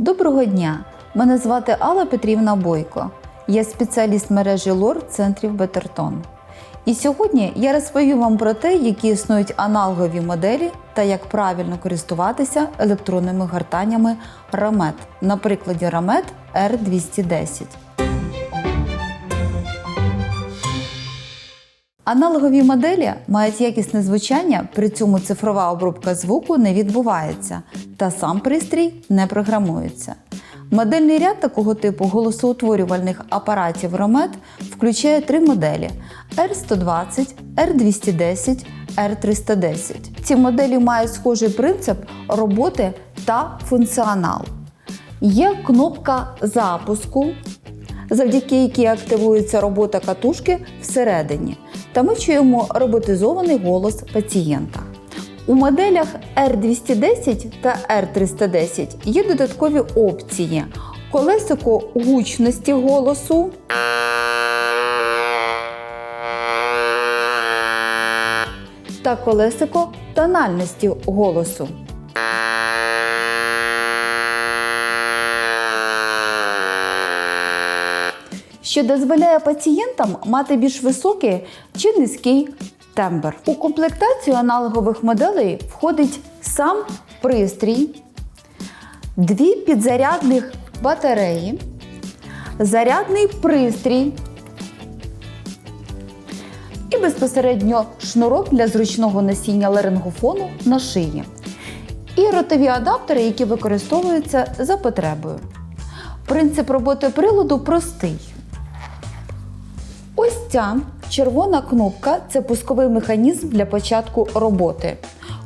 Доброго дня! Мене звати Алла Петрівна Бойко. Я спеціаліст мережі ЛОР центрів Бетертон. І сьогодні я розповім вам про те, які існують аналогові моделі та як правильно користуватися електронними гартаннями рамет на прикладі рамет R210. Аналогові моделі мають якісне звучання, при цьому цифрова обробка звуку не відбувається, та сам пристрій не програмується. Модельний ряд такого типу голосоутворювальних апаратів Romet включає три моделі R120, R210, R310. Ці моделі мають схожий принцип роботи та функціонал. Є кнопка запуску, завдяки якій активується робота катушки всередині, та ми чуємо роботизований голос пацієнта. У моделях R210 та R310 є додаткові опції: колесико гучності голосу, та колесико тональності голосу. Що дозволяє пацієнтам мати більш високий чи низький тембр. У комплектацію аналогових моделей входить сам пристрій, дві підзарядних батареї, зарядний пристрій і безпосередньо шнурок для зручного носіння ларингофону на шиї. І ротові адаптери, які використовуються за потребою. Принцип роботи приладу простий. Ця червона кнопка це пусковий механізм для початку роботи.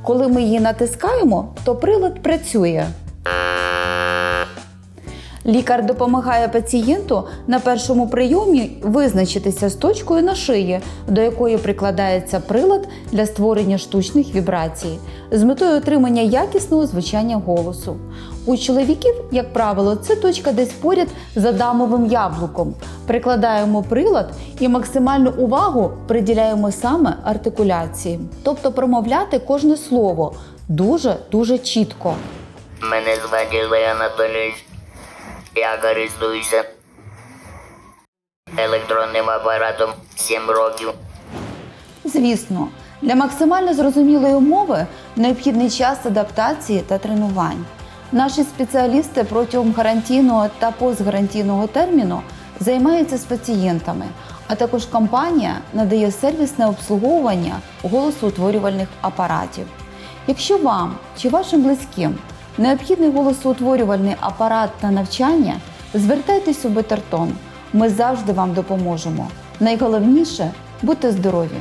Коли ми її натискаємо, то прилад працює. Лікар допомагає пацієнту на першому прийомі визначитися з точкою на шиї, до якої прикладається прилад для створення штучних вібрацій, з метою отримання якісного звучання голосу. У чоловіків, як правило, це точка десь поряд з адамовим яблуком. Прикладаємо прилад і максимальну увагу приділяємо саме артикуляції, тобто промовляти кожне слово дуже дуже чітко. Мене звати Олег Анатолійович. Я користуюся електронним апаратом 7 років. Звісно, для максимально зрозумілої мови необхідний час адаптації та тренувань. Наші спеціалісти протягом гарантійного та постгарантійного терміну займаються з пацієнтами, а також компанія надає сервісне обслуговування голосоутворювальних апаратів. Якщо вам чи вашим близьким необхідний голосоутворювальний апарат та навчання, звертайтесь у Бетертон. Ми завжди вам допоможемо. Найголовніше бути здорові!